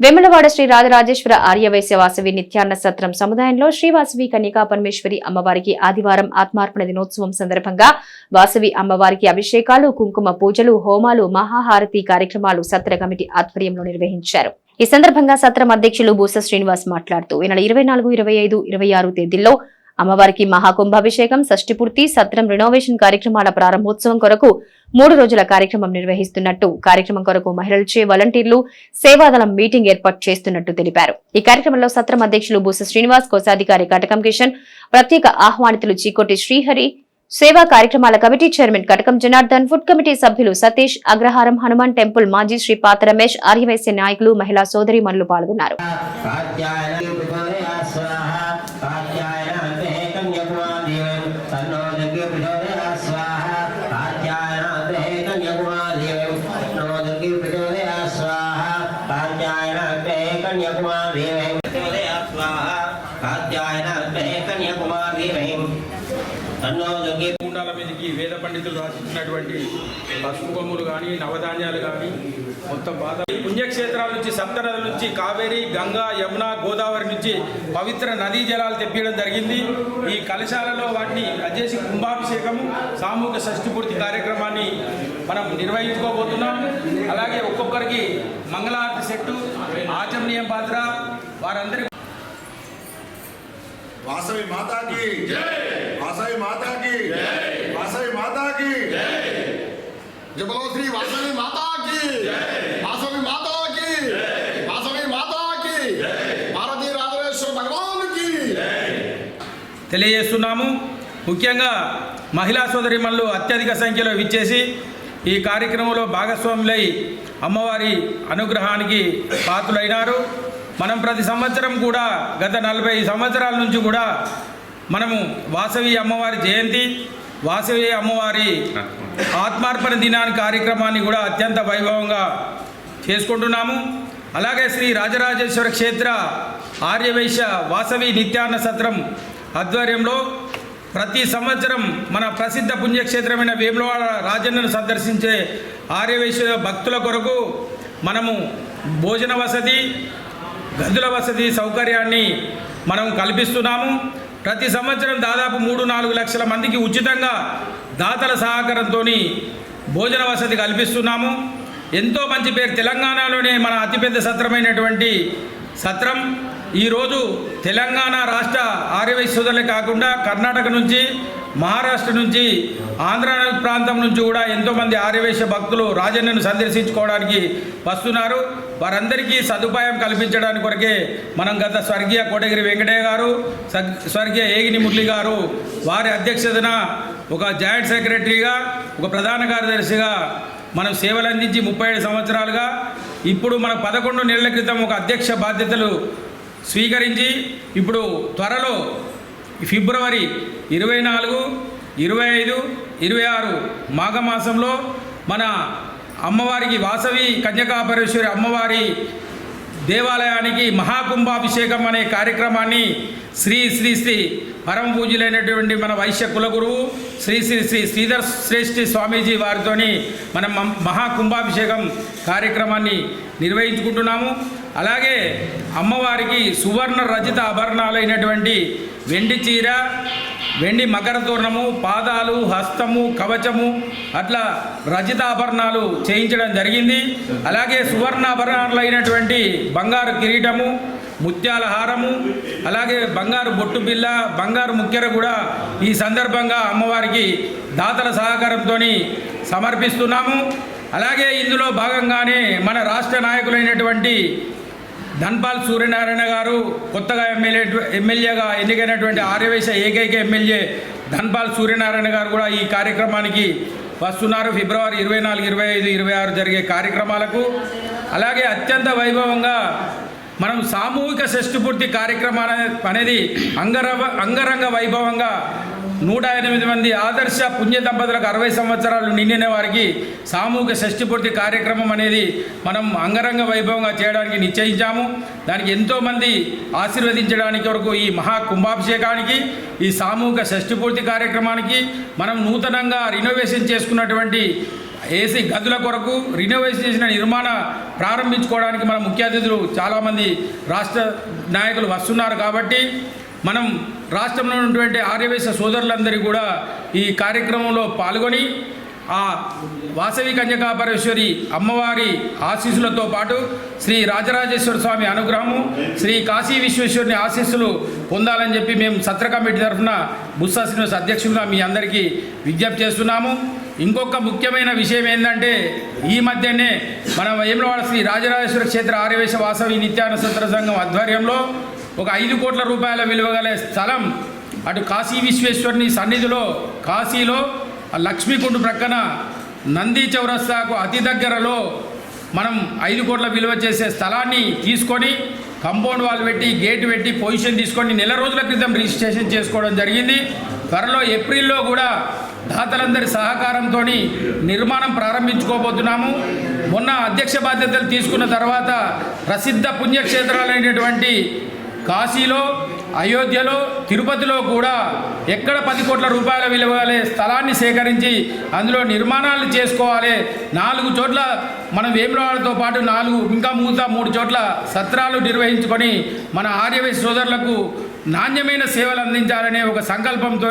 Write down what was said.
వెమ్మలవాడ శ్రీ రాజరాజేశ్వర ఆర్యవైశ్య వాసవి నిత్యాన్న సత్రం సముదాయంలో శ్రీవాసవి కన్యకా పరమేశ్వరి అమ్మవారికి ఆదివారం ఆత్మార్పణ దినోత్సవం సందర్భంగా వాసవి అమ్మవారికి అభిషేకాలు కుంకుమ పూజలు హోమాలు మహాహారతి కార్యక్రమాలు సత్ర కమిటీ ఆధ్వర్యంలో నిర్వహించారు. ఈ సందర్భంగా సత్రం అధ్యక్షులు బూస శ్రీనివాస్ మాట్లాడుతూ ఈ నెల ఇరవై నాలుగు ఇరవై ఐదు ఇరవై ఆరు తేదీల్లో అమ్మవారికి మహాకుంభాభిషేకం షష్టిపూర్తి సత్రం రినోవేషన్ కార్యక్రమాల ప్రారంభోత్సవం కొరకు మూడు రోజుల కార్యక్రమం నిర్వహిస్తున్నట్టు కార్యక్రమం కొరకు మహిళలచే వాలంటీర్లు సేవాదళం మీటింగ్ ఏర్పాటు చేస్తున్నట్టు తెలిపారు. ఈ కార్యక్రమంలో సత్రం అధ్యక్షులు బూస శ్రీనివాస్ కోశాధికారి కటకం కిషన్ ప్రత్యేక ఆహ్వానితులు చీకోటి శ్రీహరి సేవా కార్యక్రమాల committee chairman Katakam Janardhan food committee సభ్యులు సతీష్ అగ్రహారం హనుమాన్ టెంపుల్ మాజీ శ్రీ పాత రమేష్ ఆర్యవైశ్య నాయకులు మహిళా సోదరి పాల్గొన్నారు. yang. దుర్గే మీదకి వేద పండితులు రాసిచ్చినటువంటి పసుపు కొమ్ములు కానీ నవధాన్యాలు కానీ మొత్తం బాధ ఈ పుణ్యక్షేత్రాల నుంచి సప్తనదుల నుంచి కావేరి గంగా యమున గోదావరి నుంచి పవిత్ర నదీ జలాలు తెప్పించడం జరిగింది. ఈ కలశాలలో వాటిని అజేసి కుంభాభిషేకము సామూహిక షష్ఠి పూర్తి కార్యక్రమాన్ని మనం నిర్వహించుకోబోతున్నాం. అలాగే ఒక్కొక్కరికి మంగళారతి సెట్టు ఆచమనీయం పాత్ర వారందరి వాసవి మాతా శ్రీ వాసవి మాతాకి! వాసవి మాతాకి! వాసవి మాతాకి! భగవానికి తెలియజేస్తున్నాము. ముఖ్యంగా మహిళా సోదరిమణులు అత్యధిక సంఖ్యలో విచ్చేసి ఈ కార్యక్రమంలో భాగస్వాములై అమ్మవారి అనుగ్రహానికి పాత్రులైనారు. మనం ప్రతి సంవత్సరం కూడా గత నలభై సంవత్సరాల నుంచి కూడా మనము వాసవి అమ్మవారి జయంతి వాసవి అమ్మవారి ఆత్మార్పణ దినాన్ని కార్యక్రమాన్ని కూడా అత్యంత వైభవంగా చేసుకుంటున్నాము. అలాగే శ్రీ రాజరాజేశ్వర క్షేత్ర ఆర్యవైశ్య వాసవి నిత్యాన్న సత్రం ఆధ్వర్యంలో ప్రతి సంవత్సరం మన ప్రసిద్ధ పుణ్యక్షేత్రమైన వేములవాడ రాజన్నను సందర్శించే ఆర్యవైశ్య భక్తుల కొరకు మనము భోజన వసతి గదుల వసతి సౌకర్యాన్ని మనం కల్పిస్తున్నాము. ప్రతి సంవత్సరం దాదాపు మూడు నాలుగు లక్షల మందికి ఉచితంగా దాతల సహకారంతో భోజన వసతి కల్పిస్తున్నాము. ఎంతో మంచి పేరు తెలంగాణలోనే మన అతిపెద్ద సత్రమైనటువంటి సత్రం. ఈరోజు తెలంగాణ రాష్ట్ర ఆర్యవైశ్య సోదరులే కాకుండా కర్ణాటక నుంచి మహారాష్ట్ర నుంచి ఆంధ్ర ప్రాంతం నుంచి కూడా ఎంతోమంది ఆర్యవేశ భక్తులు రాజన్నను సందర్శించుకోవడానికి వస్తున్నారు. వారందరికీ సదుపాయం కల్పించడానికి కొరకే మనం గత స్వర్గీయ కోటగిరి వెంకటయ్య గారు స్వర్గీయ ఏగిని మురళి గారు వారి అధ్యక్షతన ఒక జాయింట్ సెక్రటరీగా ఒక ప్రధాన కార్యదర్శిగా మనం సేవలు అందించి ముప్పై సంవత్సరాలుగా ఇప్పుడు మన పదకొండు నెలల క్రితం ఒక అధ్యక్ష బాధ్యతలు స్వీకరించి ఇప్పుడు త్వరలో ఫిబ్రవరి ఇరవై నాలుగు ఇరవై ఐదు ఇరవై ఆరు మాఘమాసంలో మన అమ్మవారికి వాసవి కన్యకాపరేశ్వరి అమ్మవారి దేవాలయానికి మహాకుంభాభిషేకం అనే కార్యక్రమాన్ని శ్రీ శ్రీ శ్రీ పరమ పూజలైనటువంటి మన వైశ్య కులగురువు శ్రీ శ్రీ శ్రీ శ్రీధర్ శ్రేష్ఠి స్వామీజీ వారితోని మనం మం- మహాకుంభాభిషేకం కార్యక్రమాన్ని నిర్వహించుకుంటున్నాము. అలాగే అమ్మవారికి సువర్ణ రజిత ఆభరణాలైనటువంటి వెండి చీర వెండి మకర తోరణము పాదాలు హస్తము కవచము అట్లా రజితాభరణాలు చేయించడం జరిగింది. అలాగే సువర్ణాభరణాలు అయినటువంటి బంగారు కిరీటము ముత్యాల హారము అలాగే బంగారు బొట్టు బిల్ల బంగారు ముక్కెర కూడా ఈ సందర్భంగా అమ్మవారికి దాతల సహకారంతో సమర్పిస్తున్నాము. అలాగే ఇందులో భాగంగానే మన రాష్ట్ర నాయకులైనటువంటి ధన్పాల్ సూర్యనారాయణ గారు కొత్తగా ఎమ్మెల్యే ఎమ్మెల్యేగా ఎన్నికైనటువంటి ఆర్యవేశ ఏకైక ఎమ్మెల్యే ధన్పాల్ సూర్యనారాయణ గారు కూడా ఈ కార్యక్రమానికి వస్తున్నారు. ఫిబ్రవరి ఇరవై నాలుగు ఇరవై ఐదు ఇరవై ఆరు జరిగే కార్యక్రమాలకు. అలాగే అత్యంత వైభవంగా మనం సామూహిక షష్టిపూర్తి కార్యక్రమం అనేది అంగరవ అంగరంగ వైభవంగా నూట ఎనిమిది మంది ఆదర్శ పుణ్య దంపతులకు అరవై సంవత్సరాలు నిండిన వారికి సామూహిక షష్ఠి పూర్తి కార్యక్రమం అనేది మనం అంగరంగ వైభవంగా చేయడానికి నిశ్చయించాము. దానికి ఎంతోమంది ఆశీర్వదించడానికి వరకు ఈ మహా కుంభాభిషేకానికి ఈ సామూహిక షష్ఠి పూర్తి కార్యక్రమానికి మనం నూతనంగా రినోవేషన్ చేసుకున్నటువంటి ఏసీ గదుల కొరకు రినోవేషన్ చేసిన నిర్మాణ ప్రారంభించుకోవడానికి మన ముఖ్య అతిథులు చాలామంది రాష్ట్ర నాయకులు వస్తున్నారు కాబట్టి మనం రాష్ట్రంలో ఉన్నటువంటి ఆర్యవేశ సోదరులందరూ కూడా ఈ కార్యక్రమంలో పాల్గొని ఆ వాసవి కన్యకాపరేశ్వరి అమ్మవారి ఆశీస్సులతో పాటు శ్రీ రాజరాజేశ్వర స్వామి అనుగ్రహము శ్రీ కాశీ విశ్వేశ్వరుని ఆశీస్సులు పొందాలని చెప్పి మేము సత్ర కమిటీ తరఫున బుస్సా శ్రీనివాస్ అధ్యక్షులుగా మీ అందరికీ విజ్ఞప్తి చేస్తున్నాము. ఇంకొక ముఖ్యమైన విషయం ఏంటంటే ఈ మధ్యనే మనం ఏమిలవాడ శ్రీ రాజరాజేశ్వర క్షేత్ర ఆర్యవేశ వాసవి నిత్యాన సత్ర సంఘం ఆధ్వర్యంలో ఒక ఐదు కోట్ల రూపాయల విలువ గల స్థలం అటు కాశీ విశ్వేశ్వరుని సన్నిధిలో కాశీలో లక్ష్మీకుండు ప్రక్కన నంది చౌరస్తాకు అతి దగ్గరలో మనం ఐదు కోట్ల విలువ చేసే స్థలాన్ని తీసుకొని కంపౌండ్ వాల్ పెట్టి గేట్ పెట్టి పొజిషన్ తీసుకొని నెల రోజుల క్రితం రిజిస్ట్రేషన్ చేసుకోవడం జరిగింది. త్వరలో ఏప్రిల్లో కూడా దాతలందరి సహకారంతో నిర్మాణం ప్రారంభించుకోబోతున్నాము. మొన్న అధ్యక్ష బాధ్యతలు తీసుకున్న తర్వాత ప్రసిద్ధ పుణ్యక్షేత్రాలైనటువంటి కాశీలో అయోధ్యలో తిరుపతిలో కూడా ఎక్కడ పది కోట్ల రూపాయల విలువ స్థలాన్ని సేకరించి అందులో నిర్మాణాలు చేసుకోవాలి. నాలుగు చోట్ల మనం వేములవాడతో పాటు నాలుగు ఇంకా మూత మూడు చోట్ల సత్రాలు నిర్వహించుకొని మన ఆర్యవై సోదరులకు నాణ్యమైన సేవలు అందించాలనే ఒక సంకల్పంతో